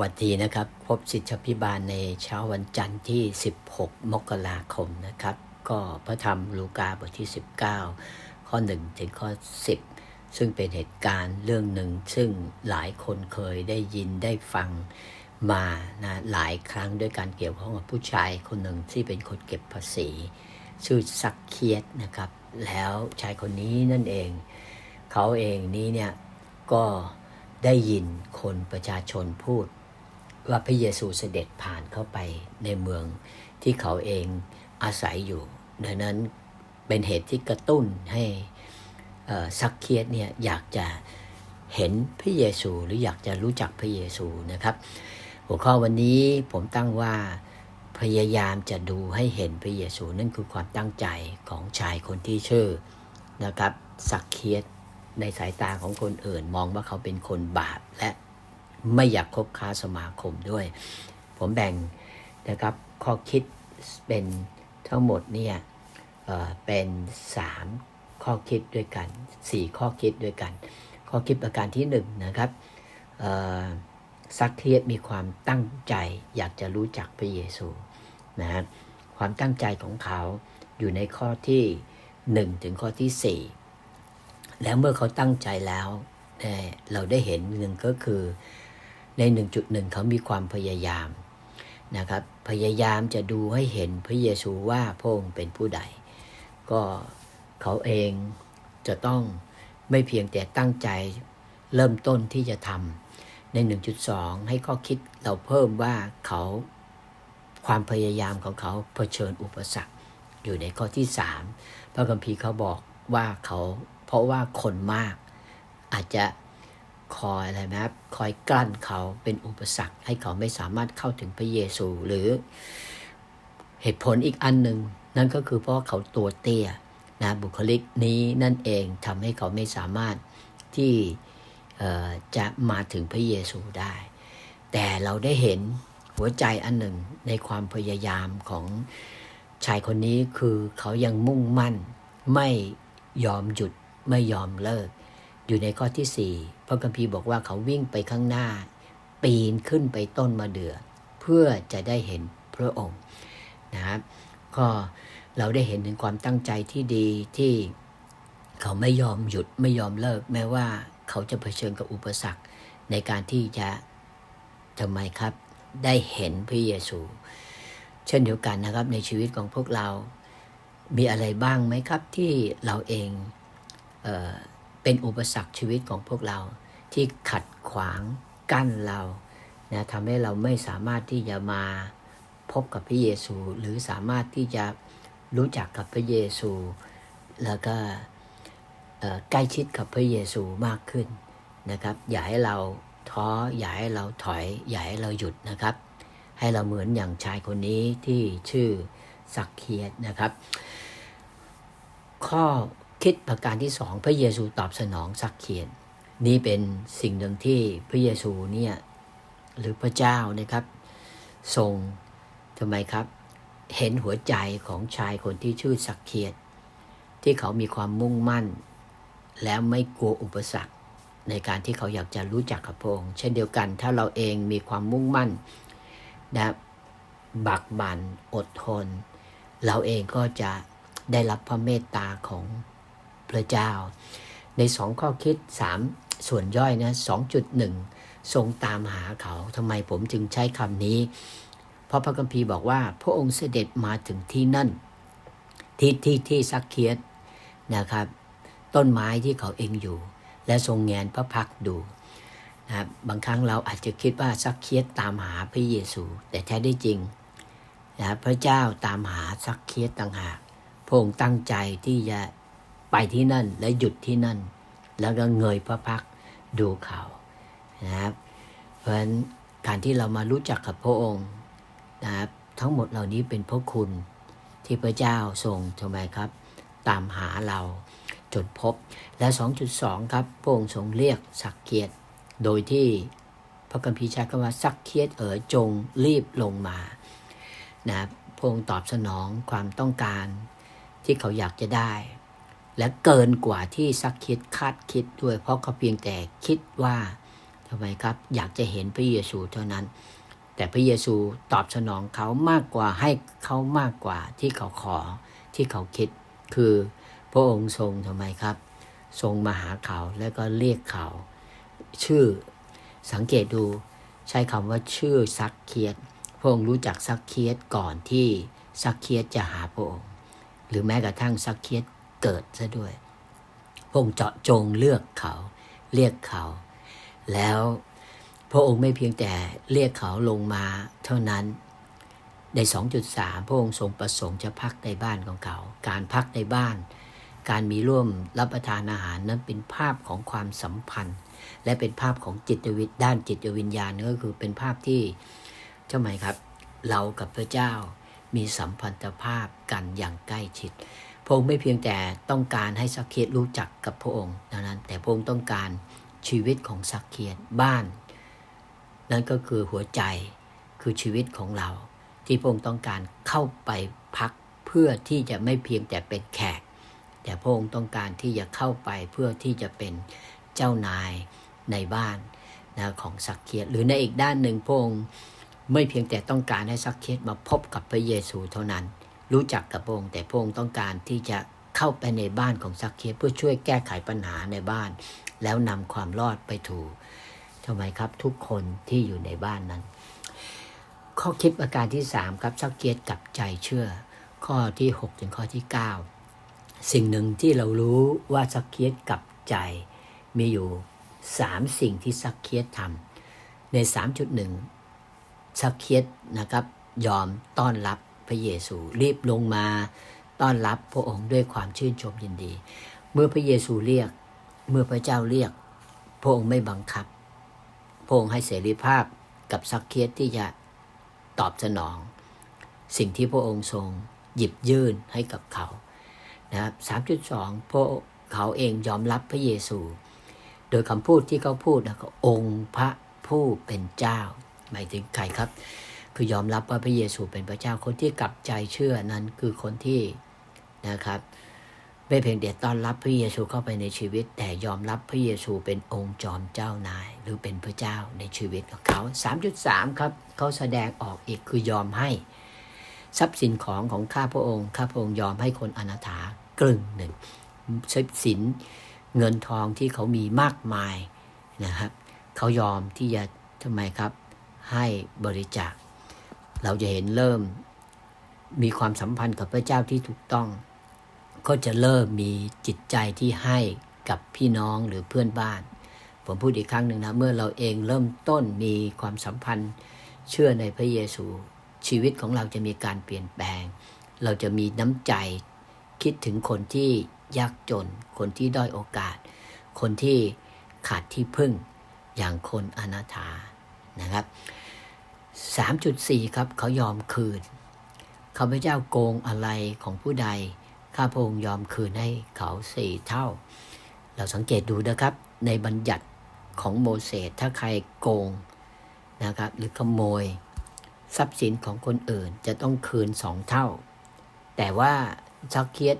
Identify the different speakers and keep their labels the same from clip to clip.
Speaker 1: วันดีนะครับ พบสิทธิพิบาลในเช้าวันจันทร์ที่ 16 มกราคมนะครับ ก็พระธรรมลูกาบทที่ 19 ข้อ 1 ถึงข้อ 10 ซึ่งเป็นเหตุการณ์เรื่องหนึ่ง ซึ่งหลายคนเคยได้ยินได้ฟังมานะหลายครั้งด้วยการเกี่ยวข้องกับผู้ชายคนหนึ่งที่เป็นคนเก็บภาษี ชื่อซักเคียดนะครับ แล้วชายคนนี้นั่นเอง เขาเองนี้เนี่ยก็ได้ยินคนประชาชนพูด ว่าพระเยซูเสด็จผ่านเข้าไปในเมืองที่เขาเองอาศัยอยู่ ดังนั้นเป็นเหตุที่กระตุ้นให้ซักเคียดเนี่ยอยากจะเห็นพระเยซูหรืออยากจะรู้จักพระเยซูนะครับ หัวข้อวันนี้ผมตั้งว่าพยายามจะดูให้เห็นพระเยซูนั่นคือความตั้งใจของชายคนที่ชื่อนะครับซักเคียดในสายตาของคนอื่นมองว่าเขาเป็นคนบาปและ ไม่อยากคบค้าสมาคมด้วย ผมแบ่งนะครับข้อคิดเป็นทั้งหมดเนี่ยเเป็น 3 ข้อคิดด้วยกัน 4 ข้อคิดด้วยกัน ข้อคิดประการที่1นนะครับซักเทียดมีความตั้งใจอยากจะรู้จักพระเยซูนะฮะความตั้งใจของเขาอยู่ในข้อที่ 1 ถึงข้อที่ 4 แล้วเมื่อเขาตั้งใจแล้วเอ่อเราได้เห็นหนึ่งก็คือ ใน 1.1 เขามีความพยายามนะครับ พยายามจะดูให้เห็นพระเยซูว่าพระองค์เป็นผู้ใด ก็เขาเองจะต้องไม่เพียงแต่ตั้งใจเริ่มต้นที่จะทำใน 1.2 ให้ข้อคิดเราเพิ่มว่าเขาความพยายามของเขาเผชิญอุปสรรค อยู่ในข้อที่ 3 พระคัมภีร์เขาบอกว่าเขาเพราะว่าคนมากอาจจะ คอยอะไรนะครับคอยกลั้นเขาเป็นอุปสรรค ให้เขาไม่สามารถเข้าถึงพระเยซูหรือเหตุผลอีกอันหนึ่งนั่นก็คือเพราะเขาตัวเตี้ยนะบุคลิกนี้นั่นเองทำให้เขาไม่สามารถที่จะมาถึงพระเยซูได้ แต่เราได้เห็นหัวใจอันหนึ่งในความพยายามของชายคนนี้คือเขายังมุ่งมั่น ไม่ยอมหยุดไม่ยอมเลิก อยู่ในข้อที่ 4 พระคัมภีร์บอกว่าเขาวิ่งไปข้างหน้า ปีนขึ้นไปต้นมะเดื่อเพื่อจะได้เห็นพระองค์นะครับก็เราได้เห็นถึงความตั้งใจที่ดีที่เขาไม่ยอมหยุดไม่ยอมเลิก แม้ว่าเขาจะเผชิญกับอุปสรรคในการที่จะทำไมครับได้เห็นพระเยซู เช่นเดียวกันนะครับในชีวิตของพวกเรา มีอะไรบ้างไหมครับที่เราเองเออ เป็นอุปสรรคชีวิตของพวกเราที่ขัดขวางกั้นเรานะทำให้เราไม่สามารถที่จะมาพบกับพระเยซู หรือสามารถที่จะรู้จักกับพระเยซู แล้วก็ใกล้ชิดกับพระเยซูมากขึ้นนะครับ อย่าให้เราท้ออย่าให้เราถอย อย่าให้เราหยุดนะครับ ให้เราเหมือนอย่างชายคนนี้ที่ชื่อสักเคียดนะครับ ข้อ คิดประการที่สองพระเยซูตอบสนองสักเคียน นี่เป็นสิ่งหนึ่งที่พระเยซูเนี่ยหรือพระเจ้านะครับทรงทำไมครับ เห็นหัวใจของชายคนที่ชื่อสักเคียดที่เขามีความมุ่งมั่น แล้วไม่กลัวอุปสรรค ในการที่เขาอยากจะรู้จักกับพระองค์เช่นเดียวกัน ถ้าเราเองมีความมุ่งมั่นนะบักบันอดทน เราเองก็จะได้รับพระเมตตาของ พระเจ้า ในสองข้อคิดสามส่วนย่อยนะสองจุดหนึ่งทรงตามหาเขาทำไมผมจึงใช้คำนี้ เพราะพระคัมภีร์บอกว่า พระองค์เสด็จมาถึงที่นั่น ที่ที่ที่ซักเคียดนะครับ ต้นไม้ที่เขาเองอยู่ และทรงแงนพระพักดูนะครับบางครั้งเราอาจจะคิดว่าซักเคียดตามหาพระเยซู แต่แท้ได้จริงนะครับพระเจ้าตามหาซักเคียดต่างหากพระองค์ตั้งใจที่จะ ไปที่นั่นและหยุดที่นั่น แล้วก็เงยพระพักดูเขานะครับ เพราะฉะนั้นการที่เรามารู้จักกับพระองค์นะครับทั้งหมดเหล่านี้เป็นพระคุณที่พระเจ้าทรงทำไมครับ ตามหาเราจนพบ และ 2.2 ครับพระองค์ทรงเรียกสักเกียรติโดยที่พระคัมภีช้คำว่าสักเคียดเอ๋อจงรีบลงมานะครับพระองค์ตอบสนองความต้องการที่เขาอยากจะได้ และเกินกว่าที่สักเคียดคาดคิดด้วย เพราะเขาเพียงแต่คิดว่าททำไมครับ อยากจะเห็นพระเยซูเท่านั้น แต่พระเยซูตอบสนองเขามากกว่าให้เขามากกว่าที่เขาขอที่เขาคิด คือพระองค์ทรงทำไมครับ ทรงมาหาเขาแล้วก็เรียกเขา ชื่อสังเกตดูใช้คำว่าชื่อซักเคียสพระองค์รู้จักซักเคียสก่อนที่ซักเคียสจะหาพระองค์ หรือแม้กระทั่งซักเคียส เกิดซะด้วยพระองค์เจาะจงเลือกเขา เรียกเขา แล้วพระองค์ไม่เพียงแต่เรียกเขาลงมาเท่านั้น ใน 2.3 พระองค์ทรงประสงค์จะพักในบ้านของเขา การพักในบ้าน การมีร่วมรับประทานอาหารนั้นเป็นภาพของความสัมพันธ์ และเป็นภาพของจิตวิทด้านจิตวิญญาณก็คือเป็นภาพที่เจ้าไหมครับ เรากับพระเจ้ามีสัมพันธภาพกันอย่างใกล้ชิด ระองค์ไม่เพียงแต่ต้องการให้สักเคียตรู้จักกับพระองค์เท่านั้น แต่พระองค์ต้องการชีวิตของสักเคียตบ้าน นั่นก็คือหัวใจคือชีวิตของเรา ที่พระองค์ต้องการเข้าไปพักเพื่อที่จะไม่เพียงแต่เป็นแขก แต่พระองค์ต้องการที่จะเข้าไปเพื่อที่จะเป็นเจ้านายในบ้านนะของสักเคียตหรือในอีกด้านหนึ่งพระองค์ไม่เพียงแต่ต้องการให้สักเคียตมาพบกับพระเยซูเท่านั้น รู้จักกับพระองค์แต่พระองค์ต้องการที่จะเข้าไปในบ้านของสักเคียเพื่อช่วยแก้ไขปัญหาในบ้าน แล้วนำความรอดไปถูกทำไมครับทุกคนที่อยู่ในบ้านนั้น ข้อคิดประการที่ 3 ครับสักเคียตกับใจเชื่อ ข้อที่ 6 ถึงข้อที่ 9 สิ่งหนึ่งที่เรารู้ว่าสักเคียตกับใจ มีอยู่ 3 สิ่งที่สักเคียตทำใน 3.1สักเคียตนะครับ ยอมต้อนรับ พระเยซูรีบลงมาต้อนรับพระองค์ด้วยความชื่นชมยินดี เมื่อพระเยซูเรียก เมื่อพระเจ้าเรียก พระองค์ไม่บังคับ พระองค์ให้เสรีภาพกับสักเคียตที่จะตอบสนอง สิ่งที่พระองค์ทรงหยิบยื่นให้กับเขานะครับ3.2พระเขาเองยอมรับพระเยซู โดยคำพูดที่เขาพูดนะก็องค์พระผู้เป็นเจ้า หมายถึงใครครับ คือยอมรับว่าพระเยซูเป็นพระเจ้าคนที่กลับใจเชื่อนั้นคือคนที่นะครับไม่เพียงแต่ต้อนรับพระเยซูเข้าไปในชีวิต แต่ยอมรับพระเยซูเป็นองค์จอมเจ้านาย หรือเป็นพระเจ้าในชีวิตของเขา 3.3 ครับ เขาแสดงออกอีกคือยอมให้ ทรัพย์สินของของข้าพระองค์ข้าพระองค์ยอมให้คนอนาถากลึงหนึ่งทรัพย์สินเงินทองที่เขามีมากมายนะครับเขายอมที่จะทำไมครับให้บริจาค เราจะเห็นเริ่มมีความสัมพันธ์กับพระเจ้าที่ถูกต้อง ก็จะเริ่มมีจิตใจที่ให้กับพี่น้องหรือเพื่อนบ้าน ผมพูดอีกครั้งหนึ่งนะ เมื่อเราเองเริ่มต้นมีความสัมพันธ์เชื่อในพระเยซู ชีวิตของเราจะมีการเปลี่ยนแปลง เราจะมีน้ำใจคิดถึงคนที่ยากจน คนที่ด้อยโอกาส คนที่ขาดที่พึ่งอย่างคนอนาถานะครับ 3.4 ครับเขายอมคืนข้าพเจ้าโกงอะไรของผู้ใด ข้าพงยอมคืนให้เขาสี่เท่า เราสังเกตดูนะครับ ในบัญญัติของโมเสสถ้าใครโกงนะครับ หรือขโมย ทรัพย์สินของคนอื่นจะต้องคืนสองเท่า แต่ว่าซักเคียต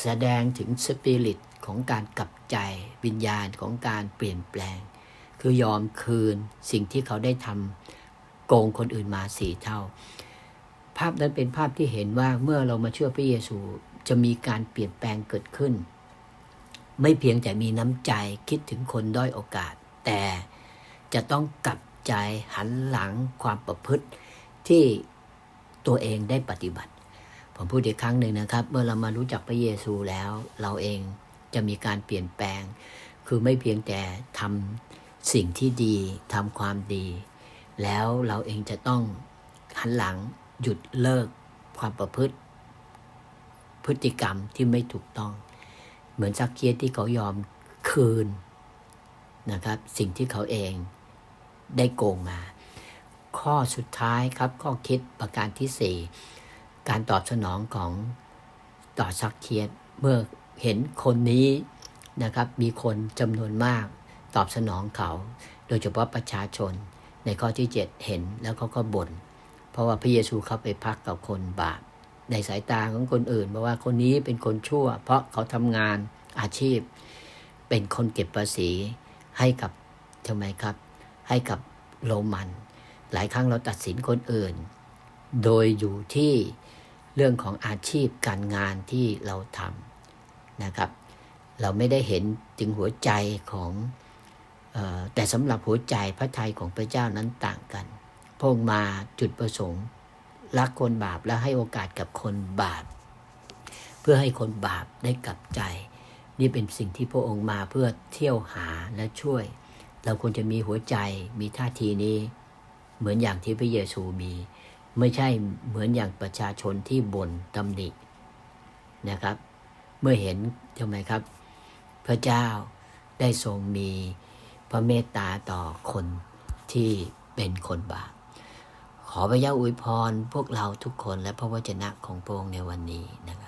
Speaker 1: แสดงถึงสปิริตของการกลับใจวิญญาณของการเปลี่ยนแปลง คือยอมคืนสิ่งที่เขาได้ทำ โกงคนอื่นมาสี่เท่า ภาพนั้นเป็นภาพที่เห็นว่าเมื่อเรามาเชื่อพระเยซูจะมีการเปลี่ยนแปลงเกิดขึ้น ไม่เพียงแต่มีน้ำใจคิดถึงคนด้อยโอกาส แต่จะต้องกลับใจหันหลังความประพฤติที่ตัวเองได้ปฏิบัติ ผมพูดอีกครั้งหนึ่งนะครับ เมื่อเรามารู้จักพระเยซูแล้ว เราเองจะมีการเปลี่ยนแปลง คือไม่เพียงแต่ทำสิ่งที่ดีทำความดี แล้วเราเองจะต้องหันหลังหยุดเลิกความประพฤติ พฤติกรรมที่ไม่ถูกต้อง เหมือนซักเคียที่เขายอมคืนนะครับ สิ่งที่เขาเองได้โกงมา ข้อสุดท้ายครับ ข้อคิดประการที่สี่การตอบสนองของต่อซักเคียตเมื่อเห็นคนนี้นะครับ มีคนจำนวนมากตอบสนองเขา โดยเฉพาะประชาชน ในข้อที่ 7 เห็นแล้วเขาก็บน่นเพราะว่าพระเยซูเข้าไปพักกับคนบาป ในสายตาของคนอื่นเพราว่าคนนี้เป็นคนชั่ว เพราะเขาทำงานอาชีพ เป็นคนเก็บภาษีให้กับใช่ไมครับ ให้กับโรมัน หลายครั้งเราตัดสินคนอื่น โดยอยู่ที่เรื่องของอาชีพการงานที่เราทำนะครับ เราไม่ได้เห็นถึงหัวใจของ แต่สำหรับหัวใจพระทัยของพระเจ้านั้นต่างกันพระองค์มาจุดประสงค์ รักคนบาปและให้โอกาสกับคนบาป เพื่อให้คนบาปได้กลับใจ นี่เป็นสิ่งที่พระองค์มาเพื่อเที่ยวหาและช่วย เราควรจะมีหัวใจมีท่าทีนี้ เหมือนอย่างที่พระเยซูมี ไม่ใช่เหมือนอย่างประชาชนที่บ่นตำหนินะครับ เมื่อเห็นทำไมครับ พระเจ้าได้ทรงมี พระเมตตาต่อคนที่เป็นคนบาปขอพระเจ้าอวยพรพวกเราทุกคนและพระวจนะของพระองค์ในวันนี้นะครับ